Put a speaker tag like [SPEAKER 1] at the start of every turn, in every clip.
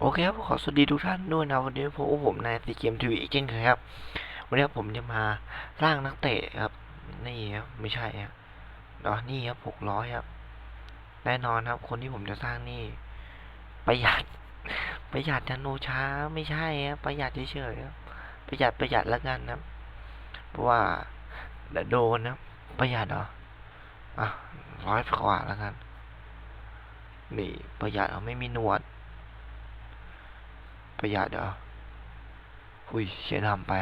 [SPEAKER 1] โอเคครับขอสวัสดีทุกท่านด้วยนะวันนี้พบผมนายซีเกมทีวีอีกเช่นเคยครับวันนี้ผมจะมาสร้างนักเตะครับนี่ครับไม่ใช่ครับอ๋อนี่ครับหกร้อยครับแน่นอนครับ คนที่ผมจะสร้างนี่ ประหยัด ประหยัดจันโนช้าไม่ใช่ครับประหยัดเฉยๆครับประหยัดประหยัดแล้วกันครับ เพราะว่าเดี๋ยวโดนนะประหยัดเหรออะร้อยกว่าแล้วกัน นี่ประหยัดเอาไม่มีหนวด ประหยัดเหรออุ้ยเขียนทำไป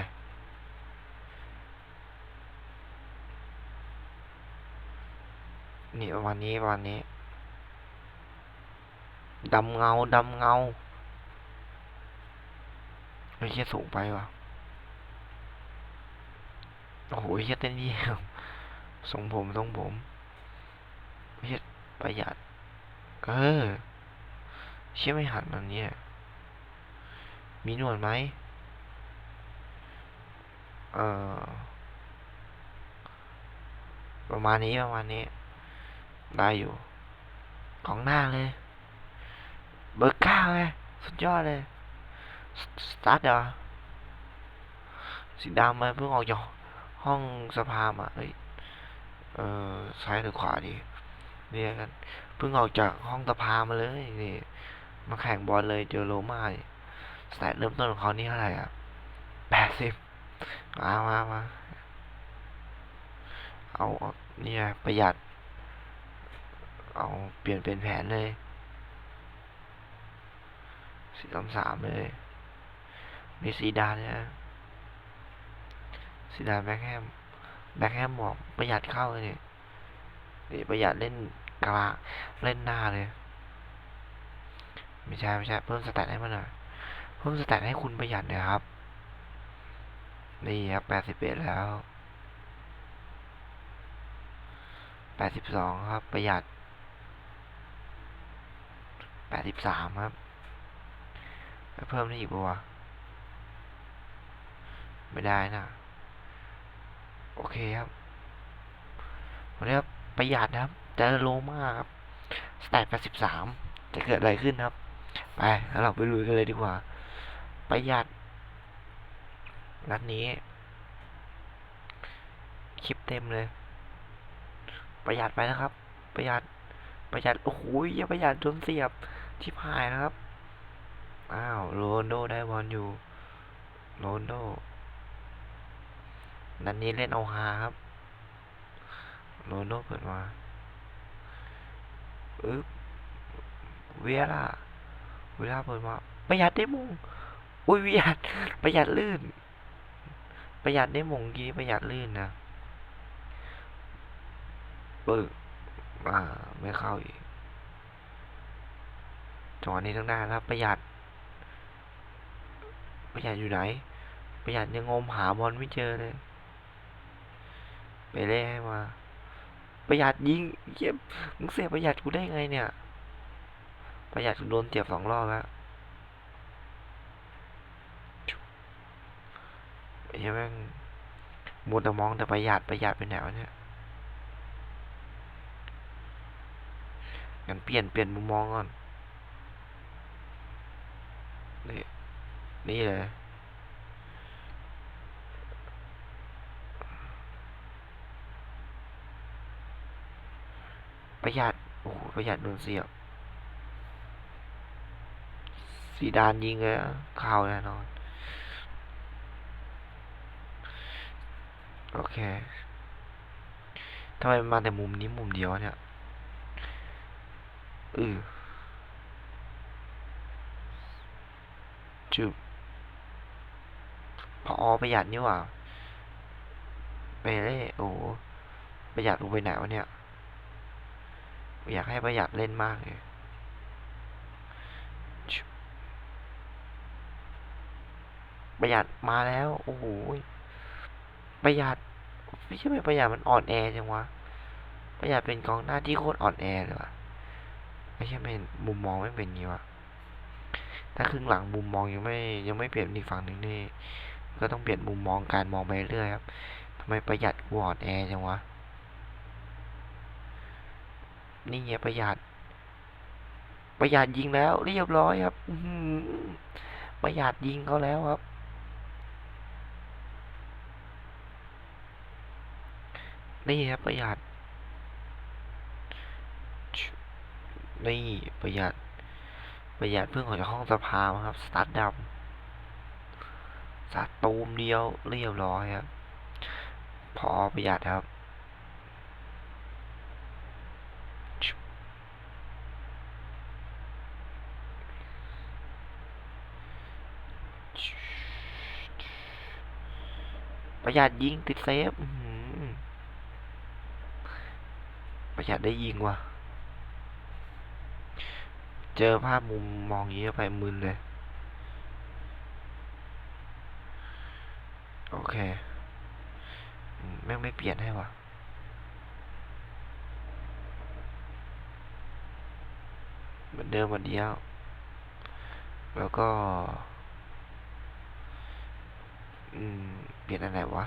[SPEAKER 1] นี่ประมาณนี้ประมาณนี้ดำเงาดำเงาไม่ใช่สูงไปวะโอ้โหเฮียเต้นเยี่ยมทรงผมทรงผมเฮียประหยัด เออ เชื่อไม่หันอันเนี้ย มีหนวดไหมเออประมาณนี้ประมาณนี้ ได้อยู่ ของหน้าเลย เบอร์เก้าไงสุดยอดเลยสสตาร์ทเหรอสีดำมาเพิ่งออกจากห้องสภามาเอ้ยเออซ้ายหรือขวาดีเนี่ยกันเพิ่งออกจากห้องสภามาเลยนี่มาแข่งบอลเลยเจอโรม่านี่ สแตทเริ่มต้นของเขานี่เท่าไหร่อะแปดสิบมามามาเอาเอาเนี่ยประหยัด เอาเปลี่ยนเป็นแผนเลยสี่สามสามเลย มีสีดานเนี่ยสีดานแบ็คแฮมแบ็คแฮมบอกประหยัดเข้าเลยนี่นี่ประหยัดเล่นกลางเล่นหน้าเลย ไม่ใช่ไม่ใช่เพิ่มสแตทให้มันหน่อย พิ่มสแตทให้คุณประหยัดนะครับ นี่ครับแปดสิบเอ็ดแล้วแปดสิบสองครับ ประหยัดแปดสิบสามครับไปเพิ่มได้อีกปะวไม่ได้นะ โอเคครับวันนี้ครับประหยัดนะครับเจอโลมากครับสแตทแปดสิบสามจะเกิดอะไรขึ้นครับ ไปแล้วเราไปลุยกันเลยดีกว่า ประหยัดนัดนี้คลิปเต็มเลย ประหยัดไปนะครับ ประหยัดประหยัดโอ้โหอย่าประหยัดจนเสียบที่พายนะครับ อ้าวโรนโดได้บอลอยู่โรนโดนัดนี้เล่นเอาฮาครับโรนโดเปิดมาอึ๊บเวียร่าเวลาเปิดมาประหยัดได้มุง อุ้ยประหยัดประหยัดลื่น ประหยัดได้มงกี้ประหยัดลื่นนะปึกอ่า ไม่เข้าอีกจังหวะนี้ต้งได้แล้วประหยัด ประหยัดอยู่ไหน ประหยัดยังงมหาบอลไม่เจอเลยไปเล่ให้มา ประหยัดยิงเยี่ยมมึงเสียประหยัดกูได้ไงเนี่ย ประหยัดโดนเสียบสองรอบแล้ว ไอ้เหี้ยแม่งมัวแต่มองแต่ประหยัดประหยัดไปไหนวะเนี่ยงั้นเปลี่ยนเปลี่ยนมุมมองก่อนนี่นี่เลยประหยัดโอ้โหประหยัดโดนเสียบสีดานยิงเลยข้าวแน่นอน โอเคทำไมมาแต่มุมนี้มุมเดียวเนี่ยอือจุบพอประหยัดนี่หว่าไปเลยโอ้ประหยัดลงไปไหนวะเนี่ย อยากให้ประหยัดเล่นมากเลยประหยัดมาแล้ว โอ้โห ประหยัด ไม่ใช่ไหมประหยัดมันอ่อนแอจังวะ ประหยัดเป็นกองหน้าที่โคตรอ่อนแอเลยวะไม่ใช่เป็นมุมมองไม่เป็นงี้วะถ้าครึ่งหลังมุมมองยังไม่ยังไม่เปลี่ยนอีกฝั่งหนึ่งนี่ ก็ต้องเปลี่ยนมุมมองการมองไปเรื่อยครับทำไมประหยัดกูอ่อนแอจังวะ นี่ไงประหยัด ประหยัดยิงแล้ว เรียบร้อยครับประหยัดยิงเขาแล้วครับ นี่ครับประหยัด นี่ประหยัด ประหยัดเพื่อนของจากห้องสภาครับ สตาร์ทดำสาดตูมเดียวเรียบร้อยครับ พอประหยัดครับประหยัดยิงติดเซฟอื้อหือ ประหยัดได้ยิงว่ะ เจอภาพมุมมองอย่างนี้ไปมึนเลย โอเค แม่งไม่เปลี่ยนให้ว่ะเหมือนเดิมเหมือนเดียว แล้วก็ อืม เปลี่ยนอันไหนวะ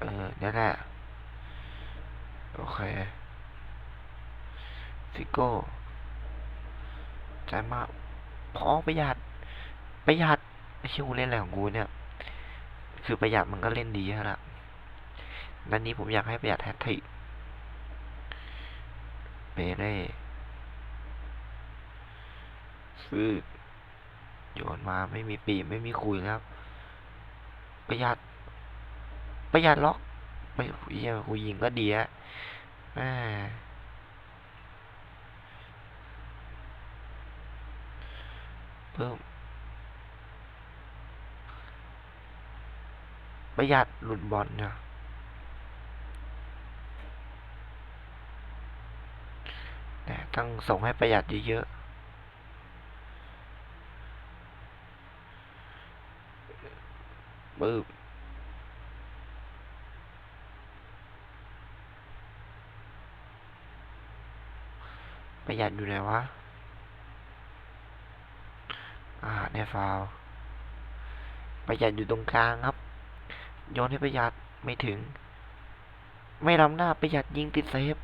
[SPEAKER 1] เออนั่นแหละโอเคฟิโก้ใจมาพอประหยัด ประหยัดไอ้ชี่กูเล่นอะไรของกูเนี่ย คือประหยัดมันก็เล่นดีแล้วล่ะนันนี้ผมอยากให้ประหยัดแฮตทริกเปเร่ฟืดโยนมาไม่มีปีไม่มีคุยแล้ว ประหยัด ประหยัดล็อกไม่เหี้ยกูยิงก็ดีอะเพิ่มประหยัดหลุดบอลเนี่ยต่ต้องส่งให้ประหยัดเยอะๆปึ๊บ ประหยัดอยู่ไหนวะ อ่าในฟาว ประหยัดอยู่ตรงกลางครับ โยนให้ประหยัดไม่ถึง ไม่ล้ำหน้าประหยัดยิงติดเซฟ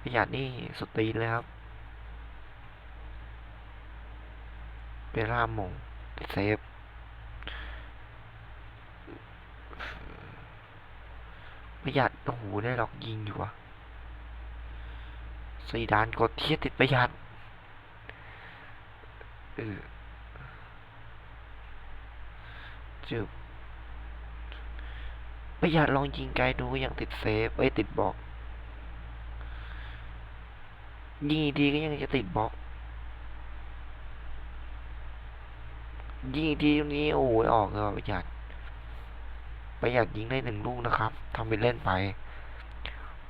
[SPEAKER 1] ประหยัดนี่สุดตีนเลยครับ เปร่ามงติดเซฟประหยัดโอ้โหได้ล็อกยิงอยู่ว่ะ สีดานกดเทียติดประหยัดเออจึบประหยัดลองยิงไกลดูยังติดเซฟเอ้ติดบล็อก ยิงอีก็ยังจะติดบล็อกยิงอีกทีตรงนี้โอ้ยออกเลยประหยัดประหยัดยิงได้หนึ่งลูกนะครับทำไปเล่นไป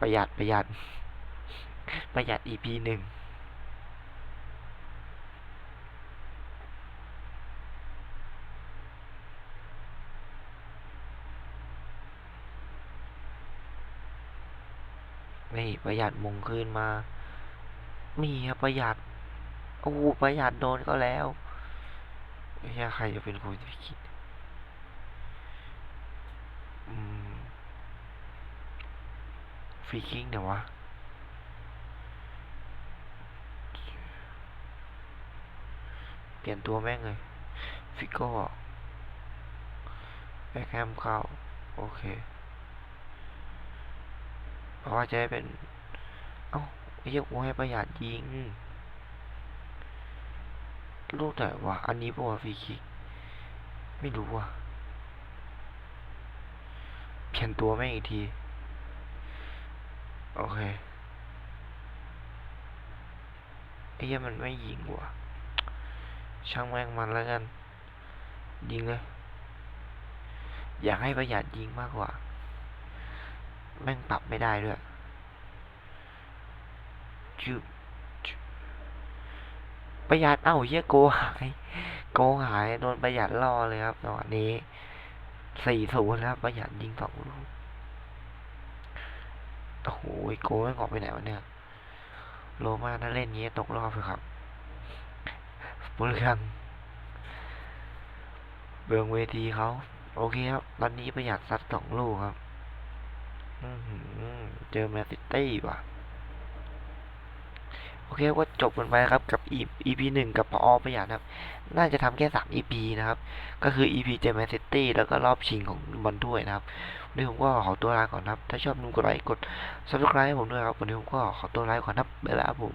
[SPEAKER 1] ประหยัดประหยัด ประหยัด EP หนึ่งนี่ประหยัดมงคืนมา มีครับประหยัดโอ้ประหยัดโดนก็แล้วไม่ใช่ใครจะเป็นคนที่คิดฟรีคิงเดี๋ยววะ เปลี่ยนตัวแม่งเลยฟิกโก้แบ็คแฮมเข้า โอเค เพราะว่าจะให้เป็น เอ้าไอ้เหี้ยกูให้ประหยัดยิง ลูกไหนวะ อันนี้ปะวะฟรีคิก ไม่รู้ว่ะเปลี่ยนตัวแม่งอีกที โอเคไอ้เหี้ยมันไม่ยิงว่ะ ช่างแม่งมันแล้วกัน ยิงเลย อยากให้ประหยัดยิงมากกว่า แม่งปรับไม่ได้ด้วยจึบประหยัดเอ้าเหี้ยโกหายโกหายโดนประหยัดล่อเลยครับจังหวะนี้สี่ศูนย์แล้วประหยัดยิงสองลูกโอ้โหโกไม่ออกไปไหนวะเนี่ยโลมาถ้าเล่นงี้ตกรอบเลยครับ เปลืองเบืองเวทีเขาโอเคครับตอนนี้ประหยัดซัดสองลูกครับเจอแมนซิตี้ว่ะ โอเคก็จบกันไปครับกับ EP หนึ่งกับพอประหยัดครับ น่าจะทำแค่สาม EP นะครับ ก็คือ EP เจอแมนซิตี้แล้วก็รอบชิงของบอลถ้วยนะครับวันนี้ผมก็ขอตัวลาก่อนครับ ถ้าชอบนุ่มกดไลค์กด subscribe ให้ผมด้วยครับวันนี้ผมก็ขอตัวลาก่อนครับบ๊ายบายครับผม